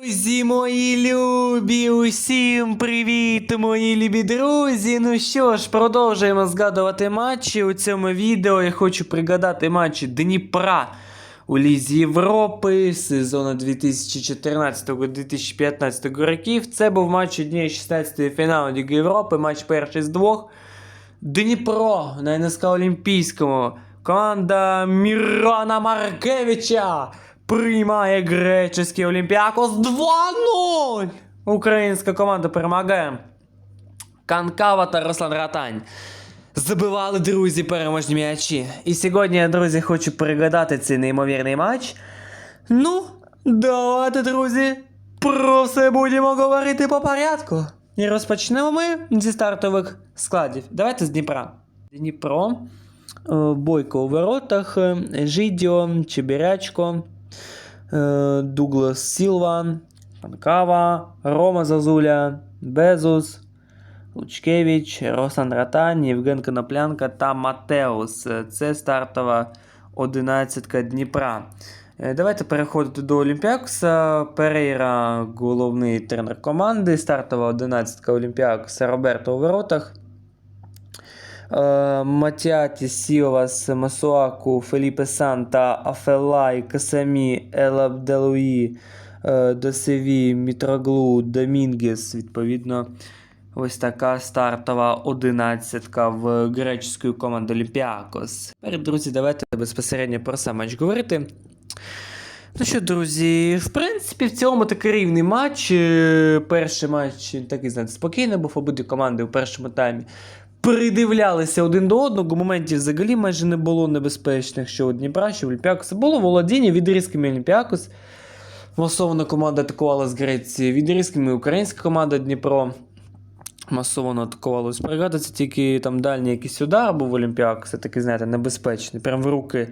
Друзі, мої любі, усім привіт, мої любі друзі. Ну що ж, продовжуємо згадувати матчі. У цьому відео я хочу пригадати матчі Дніпра у Лізі Європи сезону 2014-2015 років. Це був матч дні 16 фіналу Ліги Європи, матч перший з двох. Дніпро на НСК Олімпійському. Команда Мірана Маркевича приймає греческий Олімпіакос 2-0. Українська команда перемагає. Канкава та Руслан Ратань. Забивали друзі переможні м'ячі. І сьогодні я, друзі, хочу пригадати цей неймовірний матч. Ну, давайте, друзі, про все будемо говорити по порядку. І розпочнемо ми зі стартових складів. Давайте з Дніпра. Дніпро, е, Бойко у воротах, е, Жидіо, Чебірячко, е, Дуглас Сілва, Панкава, Рома Зазуля, Безус, Лучкевич, Росан Ратань, Євген Коноплянка та Матеус. Е, Це стартова одинадцятка Дніпра. Е, Давайте переходити до Олімпіакуса. Перейра, головний тренер команди. Стартова одинадцятка Олімпіакуса Роберто у воротах. Е, Матіаті, Сіовас, Масуаку, Феліпе Санта, Афелай, Касамі, Елабделуї, е, Досеві, Мітроглу, Домінгес, відповідно. Ось така стартова одинадцятка в греческої команди Олімпіакос. Тепер, друзі, давайте безпосередньо про сам матч говорити. Ну що, друзі, в принципі, в цілому такий рівний матч. Е, Перший матч такий, знаєте, спокійний був обидві команди у першому таймі. Придивлялися один до одного, моментів взагалі майже не було небезпечних, що у Дніпра, що в. Було володіння відрізками Олімпіакус. Масована команда атакувала з Греції, відрізками українська команда Дніпро. Масово атакувала. Ось пригадується тільки там дальній якийсь удар був в Олімпіакуса, такий, знаєте, небезпечний. Прям в руки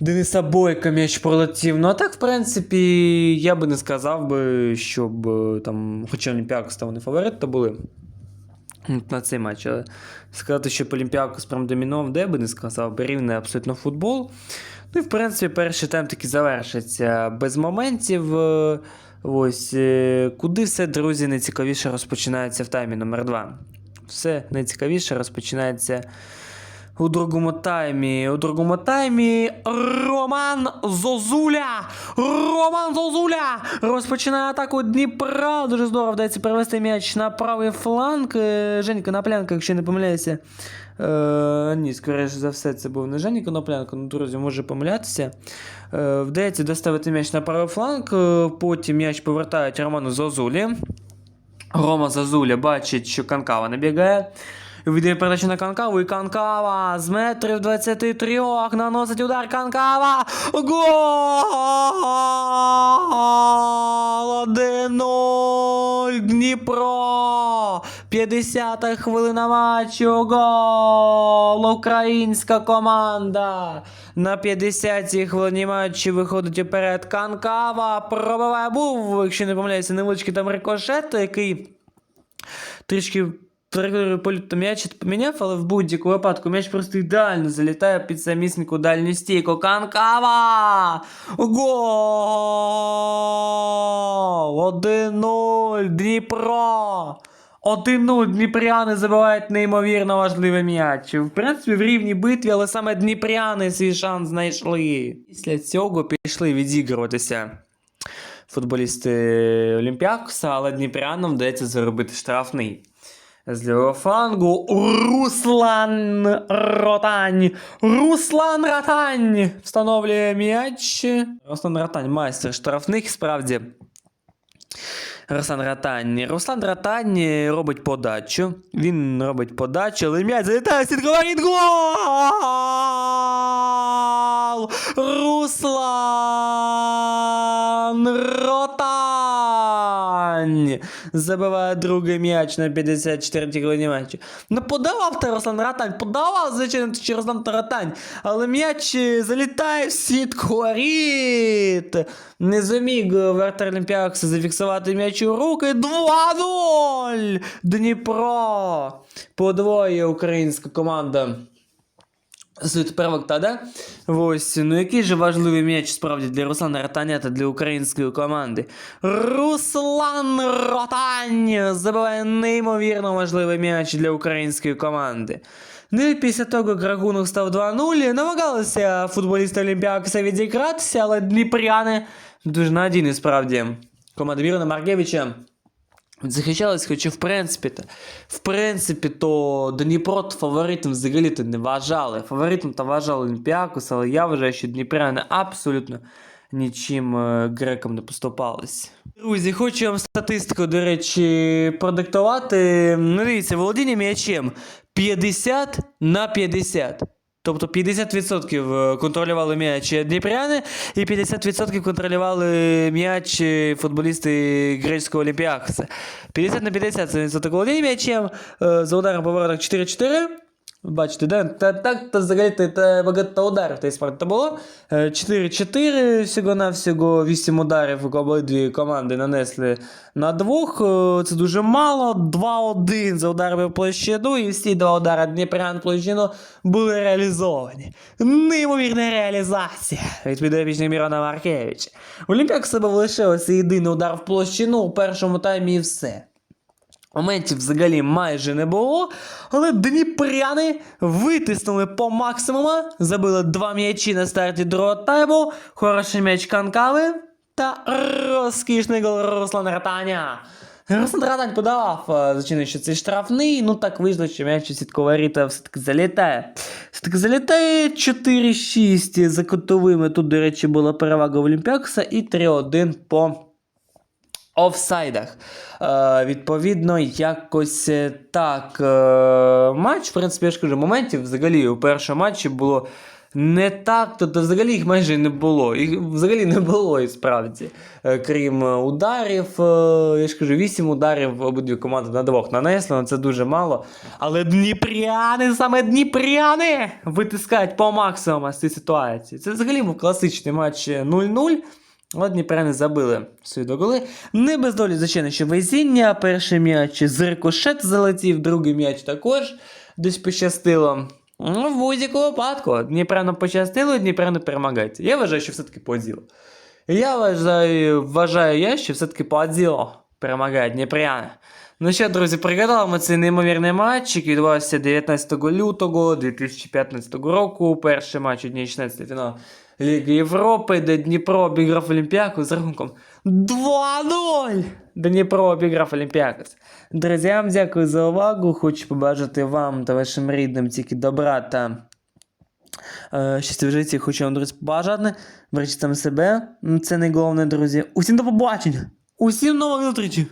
Дениса Бойка м'яч пролетів. Ну а так, в принципі, я би не сказав би, щоб е, там, хоча Олімпіакус там вони фаворити були на цей матч. Але сказати, що Олімпіакус прям домінував, де би не сказав, бо рівний абсолютно футбол. Ну і в принципі, перший тайм таки завершиться без моментів. Ось е, куди все, друзі, найцікавіше розпочинається в таймі номер 2 Все найцікавіше розпочинається у другому таймі. У другому таймі Роман Зозуля! Роман Зозуля! Розпочинає атаку Дніпра. Дуже здорово вдається перевести м'яч на правий фланг. Е, Жень Коноплянка, якщо не помиляюся. Е, ні, скоріше за все, це був не Жені Коноплянко, ну, друзі, може помилятися. Е, вдається доставити м'яч на правий фланг, е, потім м'яч повертають Роману Зозулі. Рома Зазуля бачить, що Канкава набігає. Віддає передачу на Канкаву, і Канкава з метрів 23 наносить удар Канкава. Гол! 1-0 Дніпро! 50-та хвилина матчу. Гол! Українська команда. На 50-й хвилині матчу виходить уперед Канкава. Пробиває був, якщо не помиляюся, невеличкий там рикошет, який трішки польоту м'яч поміняв, але в будь-якому випадку м'яч просто ідеально залітає під самісіньку дальню стійку. Канкава! Гол! 1-0 Дніпро! 1-0 Дніпряни забивають неймовірно важливий м'яч. В принципі, в рівній битві, але саме Дніпряни свій шанс знайшли. Після цього пішли відігруватися футболісти Олімпіакуса, але Дніпрянам вдається заробити штрафний. З лівого флангу Руслан Ротань. Руслан Ротань встановлює м'яч. Руслан Ротань, майстер штрафних, справді. Руслан Ратань. Руслан Ратань робить подачу. Він робить подачу, але м'яч залітає, сітговорить гол! Руслан Ротань Забиває другий м'яч на 54-й хвилині матчу. Ну подавав та Ратань, подавав, звичайно, чи Руслан Ратань, але м'яч е, залітає в сітку воріт. Не зуміг е, Вертер Олімпіакс зафіксувати м'яч у руки. 2-0! Дніпро! Подвоє українська команда Суть первок та да? Ось, ну який же важливий м'яч справді для Руслана Ротаня та для української команди. Руслан Ротань забиває неймовірно важливий м'яч для української команди. Ну і після того, як рахунок став 2-0, намагалися футболісти Олімпіакса відігратися, але дніпряни дуже надійні справді. Команда Мірона Маркевича Захищались, хоча в принципі, в принципі, то Дніпро фаворитом взагалі то не вважали. Фаворитом то вважали Олімпіакус, але я вважаю, що Дніпряни абсолютно нічим е, грекам не поступались. Друзі, хочу вам статистику, до речі, продиктувати. Ну, дивіться, володіння м'ячем 50 на 50. Тобто 50% контролювали м'яч дніпряни і 50% контролювали м'яч футболісти грецького Олімпіакса. 50 на 50 це володіння м'ячем. е, За ударом по воротах 4-4. Бачите, да? Та, так, то взагалі та багато ударів та то було. Е, 4-4 всього-навсього 8 ударів обидві команди нанесли на двох. Е, Це дуже мало. 2-1 за ударами в площину, і всі два удари Дніпрян в площину були реалізовані. Неймовірна реалізація від підопічних Мірона Маркевича. Олімпіак себе лишилося єдиний удар в площину у першому таймі і все. Моментів взагалі майже не було, але дніпряни витиснули по максимуму, забили два м'ячі на старті другого тайму, хороший м'яч Канкави та розкішний гол Руслана Ратаня. Руслан Ратань подавав, е, звичайно, що це штрафний, ну так вийшло, що м'яч у сіткового ріта все-таки залітає. Все-таки залітає 4-6 за кутовими. Тут, до речі, була перевага Олімпіакса і 3-1 по офсайдах. Е, відповідно, якось е, так. Е, матч, в принципі, я ж кажу, моментів взагалі у першому матчі було не так, тобто взагалі їх майже не було. Їх взагалі не було і справді. Е, крім е, ударів, е, я ж кажу, 8 ударів обидві команди на двох нанесли, ну, це дуже мало. Але дніпряни, саме дніпряни витискають по максимуму з цієї ситуації. Це взагалі був класичний матч 0-0. Але Дніпряни забили свої два. Не без долі, звичайно, що везіння. Перший м'яч з рикошет залетів, другий м'яч також десь пощастило. Ну, в будь-якому випадку. Дніпряну пощастило, Дніпряну перемагають. Я вважаю, що все-таки по. Я вважаю, вважаю я, що все-таки по ділу перемагає Дніпряни. Ну що, друзі, пригадали цей неймовірний матч, який відбувався 19 лютого 2015 року. Перший матч однієї 16 фінал Ліги Європи, де Дніпро обіграв Олімпіакус з рахунком 2-0. Дніпро обіграв я вам дякую за увагу. Хочу побажати вам та вашим рідним тільки добра та е, щастя в житті. Хочу вам, друзі, побажати. Бережіть саме себе. Це найголовніше, друзі. Усім до побачення! Усім нових зустрічей!